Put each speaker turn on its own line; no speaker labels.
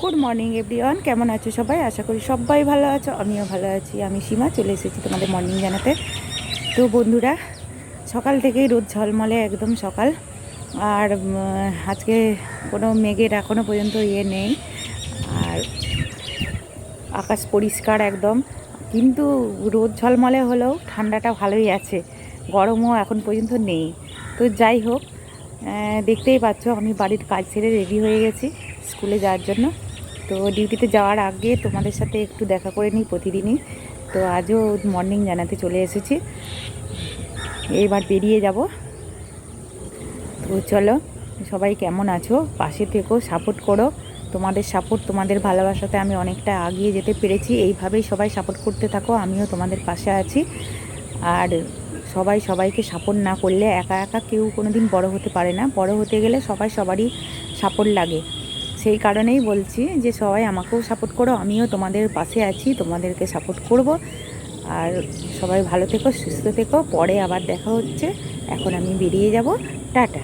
Good morning everyone কেমন আছো সবাই? আশা করি সবাই ভালো আছো, আমিও ভালো আছি। আমি সীমা, চলে এসেছি তোমাদের মর্নিং জানাতে। তো বন্ধুরা, সকাল থেকেই রোদ ঝলমলে, একদম সকাল। আর আজকে কোনো মেঘের এখনও পর্যন্ত ইয়ে নেই। আর আকাশ পরিষ্কার একদম। কিন্তু রোদ ঝলমলে হলেও ঠান্ডাটা ভালোই আছে। গরমও এখন পর্যন্ত নেই। তো যাই হোক দেখতেই পাচ্ছ, আমি বাড়ির কাজ ছেড়ে রেডি হয়ে গেছি, স্কুলে যাওয়ার জন্য। তো ডিউটিতে যাওয়ার আগে তোমাদের সাথে একটু দেখা করে নিই প্রতিদিনই। তো আজও মর্নিং জানাতে চলে এসেছি। এবার বেরিয়ে যাব। তো চলো, সবাই কেমন আছো? পাশে থেকো সাপোর্ট করো। তোমাদের সাপোর্ট তোমাদের ভালোবাসাতে আমি অনেকটা আগিয়ে যেতে পেরেছি। এইভাবেই সবাই সাপোর্ট করতে থাকো, আমিও তোমাদের পাশে আছি। আর সবাই সবাইকে সাপোর্ট না করলে একা একা কেউ কোনো দিন বড়ো হতে পারে না। বড় হতে গেলে সবাই সবারই সাপোর্ট লাগে। সেই কারণেই বলছি যে সবাই আমাকেও সাপোর্ট করো, আমিও তোমাদের পাশে আছি, তোমাদেরকে সাপোর্ট করব। আর সবাই ভালো থেকো, সুস্থ থেকো, পরে আবার দেখা হচ্ছে। এখন আমি বেরিয়ে যাব। টাটা।